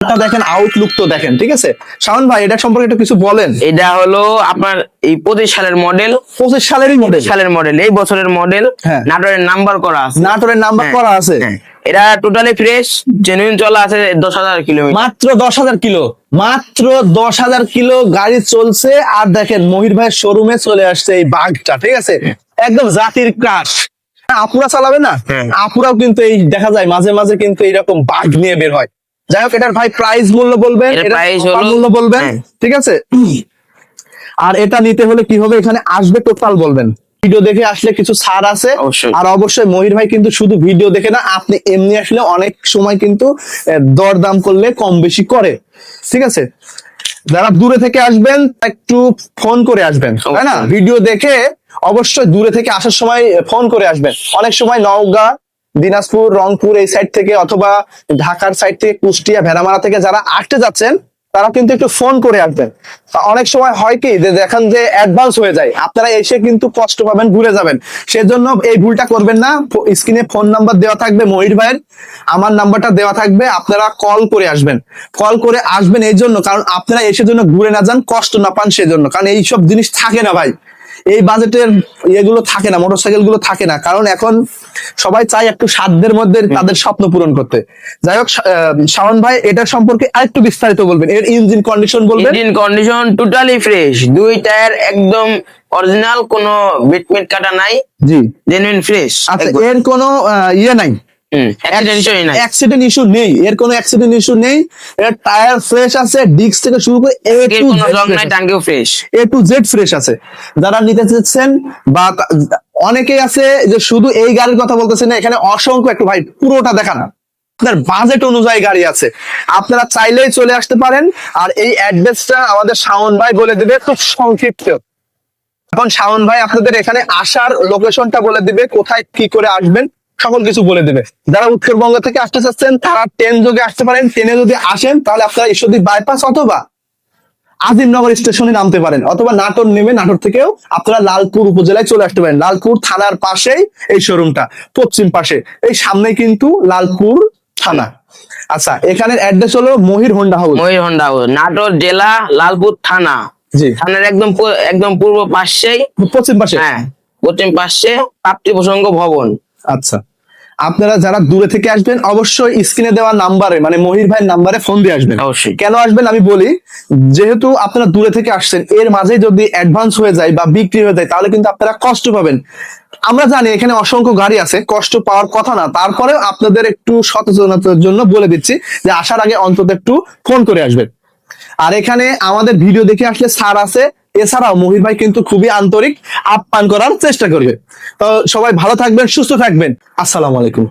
টা দেখেন আউটলুক তো দেখেন ঠিক আছে? শাওন ভাই এটা সম্পর্কে একটু কিছু বলেন। এটা হলো আপনার এই পঁচিশ সালের মডেল পঁচিশ সালেরই মডেল সালের মডেল এই বছরের মডেল হ্যাঁ। নাটোরের নাম্বার করা আছে। নাটোরের নাম্বার হ্যাঁ, করা আছে। হ্যাঁ। এটা টোটালি ফ্রেশ জেনুইন চলা আছে দশ হাজার কিলোমিটার মাত্র দশ হাজার কিলো মাত্র দশ হাজার কিলো গাড়ি চলছে। আর দেখেন মহির ভাইয়ের শোরুমে চলে আসছে এই বাঘটা ঠিক আছে? একদম জাতির ক্রাশ আপুরা চালাবে না। আপুরাও কিন্তু এই দেখা যায় মাঝে মাঝে কিন্তু এইরকম বাঘ নিয়ে বের হয়। যাই হোক এটার ভাই প্রাইস মূল্য বলবেন মূল্য বলবেন হ্যাঁ। ঠিক আছে? আর এটা নিতে হলে কি হবে? এখানে আসবে টোটাল বলবেন। ভিডিও দেখে আসলে কিছু ছাড় আছে। আর অবশ্যই মহির ভাই কিন্তু শুধু ভিডিও দেখে না আপনি এমনি আসলে অনেক সময় কিন্তু দরদাম করলে কম বেশি করে। ঠিক আছে? যারা দূরে থেকে আসবেন একটু ফোন করে আসবেন তাই না? ভিডিও দেখে অবশ্যই দূরে থেকে আসার সময় ফোন করে আসবেন। অনেক সময় নওগাঁ দিনাজপুর, রংপুর এই সাইড থেকে অথবা ঢাকার সাইড থেকে কুষ্টিয়া, ভেড়ামারা থেকে যারা আসতে যাচ্ছেন, তারা কিন্তু একটু ফোন করে আসবেন। অনেক সময় হয় কি যে দেখেন যে অ্যাডভান্স হয়ে যায়, আপনারা এসে কিন্তু কষ্ট পাবেন ঘুরে যাবেন। সেজন্য এই ভুলটা করবেন না। স্ক্রিনে ফোন নাম্বার দেওয়া থাকবে মহির ভাইয়ের। আমার নাম্বারটা দেওয়া থাকবে, আপনারা কল করে আসবেন। কল করে আসবেন এই জন্য, কারণ আপনারা এসে জন্য ঘুরে না যান, কষ্ট না পান সেজন্য। কারণ এইসব জিনিস থাকে না ভাই। এই বাজেটের এগুলো থাকে না মোটরসাইকেলগুলো থাকে না। কারণ এখন সবাই চায় একটু সাধ্যের মধ্যে তাদের স্বপ্ন পূরণ করতে। যাই হোক শাওন ভাই এটার সম্পর্কে আরেকটু বিস্তারিত বলবেন। এর ইঞ্জিন কন্ডিশন বলবেন। ইঞ্জিন কন্ডিশন টোটালি ফ্রেশ দুই টায়ার একদম অরিজিনাল কোনো বিটমিট কাটা নাই। জি। জেনুইন ফ্রেশ আচ্ছা এর কোনো ইয়ে নাই? অ্যাক্সিডেন্ট ইস্যু নেই। এর কোনো অ্যাক্সিডেন্ট ইস্যু নেই। এর টায়ার ফ্রেশ আছে ডিস্ক থেকে শুরু করে এ টু কোনো রং নাই টাঙ্কিও fresh A to Z fresh আছে। যারা নিতে চাচ্ছেন বা অনেকেই আছে যে শুধু এই গাড়ির কথা বলতেছে না এখানে অসংখ্য একটু ভাই পুরোটা দেখা না। আপনার বাজেট অনুযায়ী গাড়ি আছে। আপনারা চাইলেই চলে আসতে পারেন। আর এই অ্যাড্রেসটা আমাদের শাওন ভাই বলে দেবে খুব সংক্ষিপ্ত। এখন শাওন ভাই আপনাদের এখানে আসার লোকেশনটা বলে দিবে কোথায় কি করে আসবেন। সকল কিছু বলে দেবে। যারা উত্তরবঙ্গ থেকে আসতে চাচ্ছেন তারা ট্রেন যোগে আসতে পারেন। ট্রেনে যদি আসেন তাহলে আপনারা ঈশ্বরদী বাইপাস অথবা আজিমনগর স্টেশনে নামতে পারেন। অথবা নাটোর নেমে নাটোর থেকেও আপনারা লালপুর উপজেলায় চলে আসতে পারেন। লালপুর থানার পাশেই এই শোরুমটা পশ্চিম পাশে। এই সামনে কিন্তু লালপুর থানা। আচ্ছা এখানের অ্যাড্রেস হলো Mohir Honda house Mayur Honda Natore জেলা লালপুর থানা। জি। থানার একদম একদম পূর্ব পাশেই। পশ্চিম পাশে? হ্যাঁ পশ্চিম পাশে প্রাপ্তি প্রসঙ্গ ভবন। আচ্ছা। আপনারা যারা দূরে থেকে আসবেন অবশ্যই স্ক্রিনে দেওয়া নাম্বারে মানে মহির ভাইয়ের নাম্বারে ফোন দিয়ে আসবেন। অবশ্যই। কেন আসবেন? আমি বলি যেহেতু আপনারা দূরে থেকে আসছেন এর মাঝে যদি অ্যাডভান্স হয়ে যায় বা বিক্রি হয়ে যায় তাহলে কিন্তু আপনারা কষ্ট পাবেন। আমরা জানি এখানে অসংখ্য গাড়ি আছে কষ্ট পাওয়ার কথা না। তারপরেও আপনাদের একটু সচেতনতার জন্য বলে দিচ্ছি যে আসার আগে অন্তত একটু ফোন করে আসবেন। আর এখানে আমাদের ভিডিও দেখে আসলে স্যার আছে এছাড়াও মহির ভাই কিন্তু খুবই আন্তরিক আপ্যান করার চেষ্টা করবে। তো সবাই ভালো থাকবেন, সুস্থ থাকবেন। আসসালামু আলাইকুম।